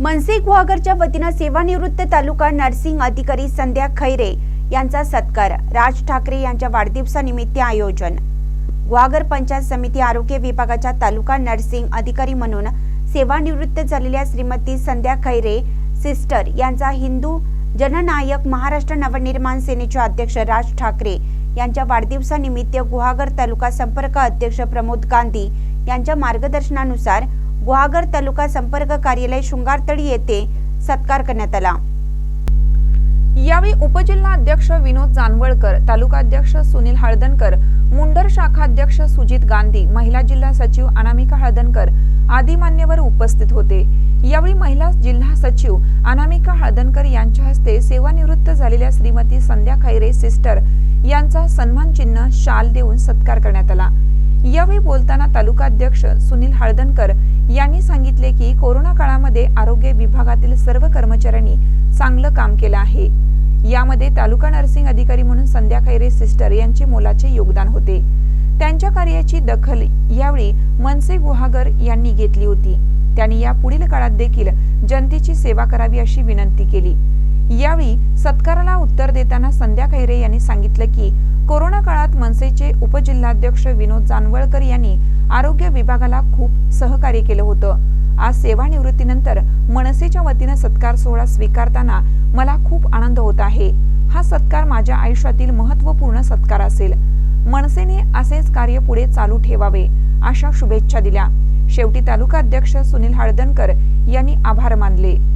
मनसे गुहागरच्या वतीनं सेवानिवृत्त तालुका नर्सिंग अधिकारी संध्या खैरे यांचा सत्कार राज ठाकरे यांच्या वाढदिवसानिमित्त आयोजन. गुहागर पंचायत समिती आरोग्य विभागाच्या तालुका नर्सिंग अधिकारी म्हणून सेवानिवृत्त झालेल्या श्रीमती संध्या खैरे सिस्टर यांचा हिंदू जननायक महाराष्ट्र नवनिर्माण सेनेचे अध्यक्ष राज ठाकरे यांच्या वाढदिवसानिमित्त गुहागर तालुका संपर्क अध्यक्ष प्रमोद गांधी यांच्या मार्गदर्शनानुसार गुहागर तालुका संपर्क कार्यालय शृंगारतळी येथे सत्कार करण्यात आला. यावेळी उपजिल्हा अध्यक्ष विनोद जानवळकर तालुका अध्यक्ष सुनील हळदणकर मुंडर शाखा अध्यक्ष सुजित गांधी महिला जिल्हा सचिव अनामिका हळदणकर आदी मान्यवर उपस्थित होते. यावेळी महिला जिल्हा सचिव अनामिका हळदणकर यांच्या हस्ते सेवानिवृत्त झालेल्या श्रीमती संध्या खैरे सिस्टर यांचा सन्मान चिन्ह शाल देऊन सत्कार करण्यात आला. यावेळी बोलताना तालुकाध्यक्ष सुनील हळदणकर यांनी सांगितले की कोरोना काळामध्ये आरोग्य विभागातील सर्व कर्मचाऱ्यांनी चांगलं काम केलं आहे. यामध्ये तालुका नर्सिंग अधिकारी म्हणून संध्या खैरे सिस्टर यांचे मोलाचे योगदान होते. त्यांच्या कार्याची दखल यावेळी मनसे गुहागर यांनी घेतली होती. त्यांनी या पुढील काळात देखील जनतेची सेवा करावी अशी विनंती केली. यावेळी सत्काराला उत्तर देताना संध्या खैरे यांनी सांगितलं की कोरोना काळात मनसेचे उपजिल्हाध्यक्ष विनोद जानवळकर यांनी आरोग्य विभागाला खूप सहकार्य केलं होतं. आज सेवानिवृत्तीनंतर मनसेच्या वतीनं सत्कार सोहळा स्वीकारताना मला खूप आनंद होत आहे. हा सत्कार माझ्या आयुष्यातील महत्त्वपूर्ण सत्कार असेल. मनसेने असेच कार्य पुढे चालू ठेवावे अशा शुभेच्छा दिल्या. शेवटी तालुका अध्यक्ष सुनील हळदणकर यांनी आभार मानले.